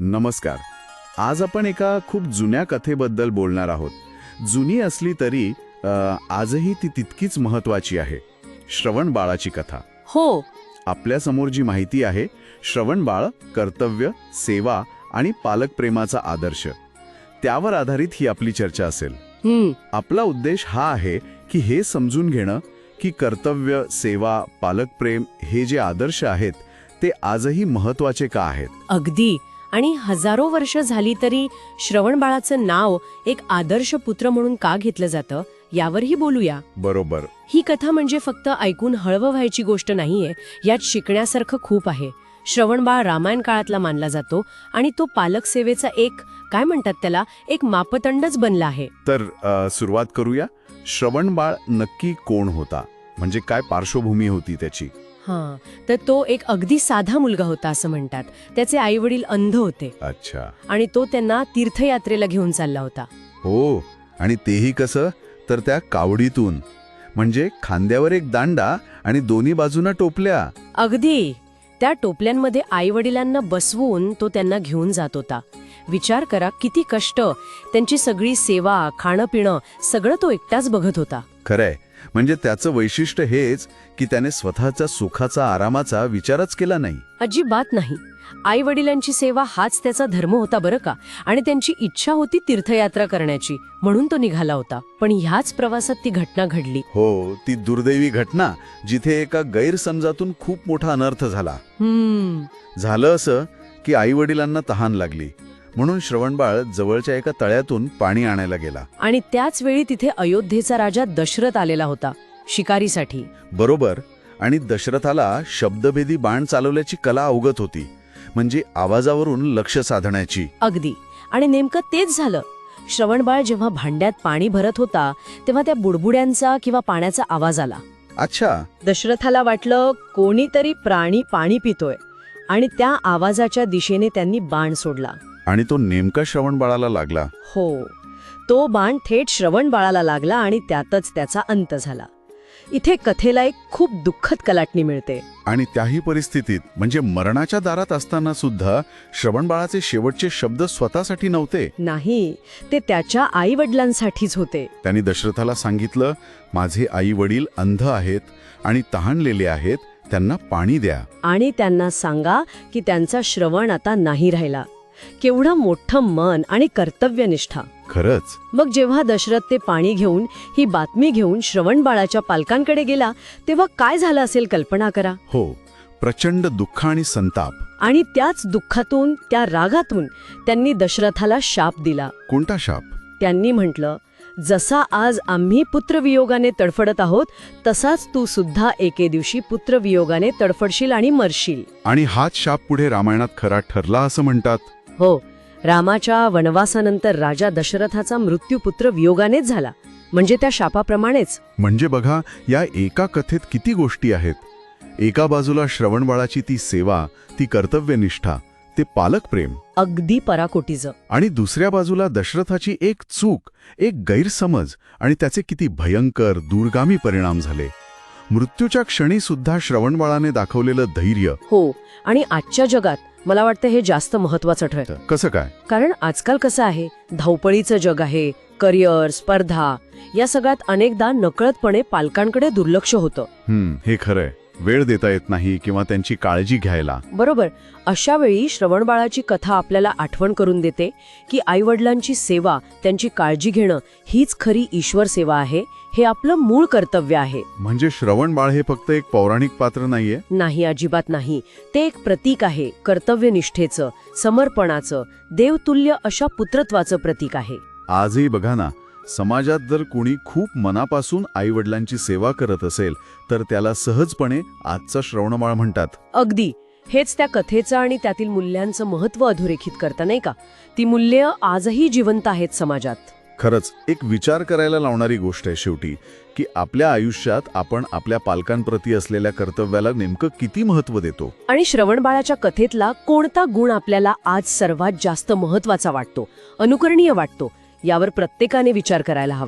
नमस्कार. आज आपण एका खूप जुन्या कथेबद्दल बोलणार आहोत. जुनी असली तरी आजही ती तितकीच महत्वाची आहे. श्रवण बाळाची कथा. हो. आपल्यासमोर जी माहिती आहे श्रवण बाळ कर्तव्य सेवा आणि पालकप्रेमाचा आदर्श. त्यावर आधारित ही आपली चर्चा असेल. आपला उद्देश हा आहे की हे समजून घेणं की कर्तव्य सेवा पालकप्रेम हे जे आदर्श आहेत ते आजही महत्त्वाचे का आहेत? अगदी. आणि हजारो वर्ष झाली तरी श्रवण बाळाचं नाव एक आदर्श पुत्र म्हणून का घेतलं जातं यावरही बोलूया. बरोबर. ही कथा म्हणजे फक्त ऐकून हळवं व्हायची गोष्ट नाहीये यात शिकण्यासारखं खूप आहे. श्रवण बाळ रामायण काळातला मानला जातो आणि तो पालक सेवेचा एक काय म्हणतात त्याला एक मापदंडच बनला आहे. तर सुरुवात करूया. श्रवण बाळ नक्की कोण होता? म्हणजे काय पार्श्वभूमी होती त्याची? हा तर तो एक अगदी साधा मुलगा होता असं म्हणतात. त्याचे आई वडील अंध होते. अच्छा. आणि तो त्यांना तीर्थयात्रेला घेऊन चालला होता. हो आणि तेही कसं? तर त्या कावडीतून. म्हणजे खांद्यावर एक दांडा आणि दोन्ही बाजूना टोपल्या. अगदी. त्या टोपल्यांमध्ये आई वडिलांना बसवून तो त्यांना घेऊन जात होता. विचार करा किती कष्ट. त्यांची सगळी सेवा खाणं पिणं सगळं तो एकटाच बघत होता. खरंय. म्हणजे त्याचं वैशिष्ट्य हेच की त्याने स्वतःच्या सुखाचा आरामाचा विचारच केला नाही. अजिबात नाही. आई वडिलांची सेवा हाच त्याचा धर्म होता बरं का? आणि त्यांची इच्छा होती तीर्थयात्रा करण्याची म्हणून तो निघाला होता. पण ह्याच प्रवासात ती घटना घडली. हो ती दुर्दैवी घटना जिथे एका गैरसमजातून खूप मोठा अनर्थ झाला. झालं असं की आई वडिलांना तहान लागली. म्हणून श्रवणबाळ जवळच्या एका तळ्यातून पाणी आणायला गेला. आणि त्याच वेळी तिथे अयोध्येचा राजा दशरथ आलेला होता शिकारीसाठी. बरोबर. आणि दशरथाला शब्दभेदी बाण चालवल्याची कला अवगत होती. म्हणजे आवाजावरून लक्ष साधण्याची. अगदी. आणि नेमकं तेच झालं. श्रवणबाळ जेव्हा भांड्यात पाणी भरत होता तेव्हा त्या बुडबुड्यांचा किंवा पाण्याचा आवाज आला. अच्छा. दशरथाला वाटलं कोणीतरी प्राणी पाणी पितोय आणि त्या आवाजाच्या दिशेने त्यांनी बाण सोडला. आणि तो नेमका श्रवणबाळाला लागला. हो. तो बाण थेट श्रवण बाळाला लागला आणि त्यातच त्याचा अंत झाला. इथे कथेला एक खूप दुःखद कलाटणी मिळते. आणि त्याही परिस्थितीत म्हणजे मरणाच्या दारात असताना सुद्धा श्रवणबाळाचे शेवटचे शब्द स्वतःसाठी नव्हते. नाही ते त्याच्या आई वडिलांसाठीच होते. त्यांनी दशरथाला सांगितलं माझे आई वडील अंध आहेत आणि तहानलेले आहेत त्यांना पाणी द्या. आणि त्यांना सांगा की त्यांचा श्रवण आता नाही राहिला. केवढं मोठं मन आणि कर्तव्यनिष्ठा. खरंच? मग जेव्हा दशरथ ते पाणी घेऊन ही बातमी घेऊन श्रवण बाळाच्या पालकांकडे गेला तेव्हा काय झालं असेल कल्पना करा. हो प्रचंड दुःख आणि संताप. आणि त्याच दुःखातून त्या रागातून त्यांनी दशरथाला शाप दिला. कोणता शाप? त्यांनी म्हटलं जसा आज आम्ही पुत्रवियोगाने तडफडत आहोत तसाच तू सुद्धा एके दिवशी पुत्रवियोगाने तडफडशील आणि मरशील. आणि हाच शाप पुढे रामायणात खरा ठरला असं म्हणतात? हो रामाच्या वनवासानंतर राजा दशरथाचा मृत्यू पुत्र वियोगानेच झाला. म्हणजे त्या शापाप्रमाणेच. म्हणजे बघा या एका कथेत किती गोष्टी आहेत. एका बाजूला श्रवणबाळाची ती सेवा ती कर्तव्यनिष्ठा ते पालकप्रेम. अगदी पराकोटीचं. आणि दुसऱ्या बाजूला दशरथाची एक चूक एक गैरसमज आणि त्याचे किती भयंकर दूरगामी परिणाम झाले. मृत्यूच्या क्षणी सुद्धा श्रवणबाळाने दाखवलेलं धैर्य. हो आणि आजच्या जगात मला वाटतं हे जास्त महत्वाचं ठरतं कसं काय? कारण आजकाल कसं आहे धावपळीचं जग आहे करिअर स्पर्धा या सगळ्यात अनेकदा नकळतपणे पालकांकडे दुर्लक्ष होतं. हे खरंय. वेळ देता येत नाही किंवा त्यांची काळजी घ्यायला. बरोबर. अशा वेळी श्रवणबाळाची कथा आपल्याला आठवण करून देते की आईवडिलांची सेवा त्यांची काळजी घेणं हीच खरी ईश्वर सेवा आहे हे आपलं मूळ कर्तव्य आहे. म्हणजे श्रवणबाळ हे फक्त एक पौराणिक पात्र नाहीये? नाही अजिबात नाही. ते एक प्रतीक आहे कर्तव्यनिष्ठेचं समर्पणाचं देवतुल्य अशा पुत्रत्वाचं प्रतीक आहे. आजही बघा ना समाजात जर कोणी खूप मनापासून आईवडिलांची सेवा करत असेल तर त्याला सहजपणे आजचा श्रवणबाळ म्हणतात. अगदी. हेच त्या कथेचं आणि त्यातील मूल्यांचं महत्त्व अधोरेखित करता नाही का? ती मूल्य आजही जिवंत आहेत समाजात. खरंच एक विचार करायला लावणारी गोष्ट आहे शेवटी की आपल्या आयुष्यात आपण आपल्या पालकांप्रती असलेल्या कर्तव्याला नेमकं किती महत्त्व देतो? आणि श्रवणबाळाच्या कथेतला कोणता गुण आपल्याला आज सर्वात जास्त महत्त्वाचा वाटतो अनुकरणीय वाटतो? यावर प्रत्येकाने विचार करायला हवा.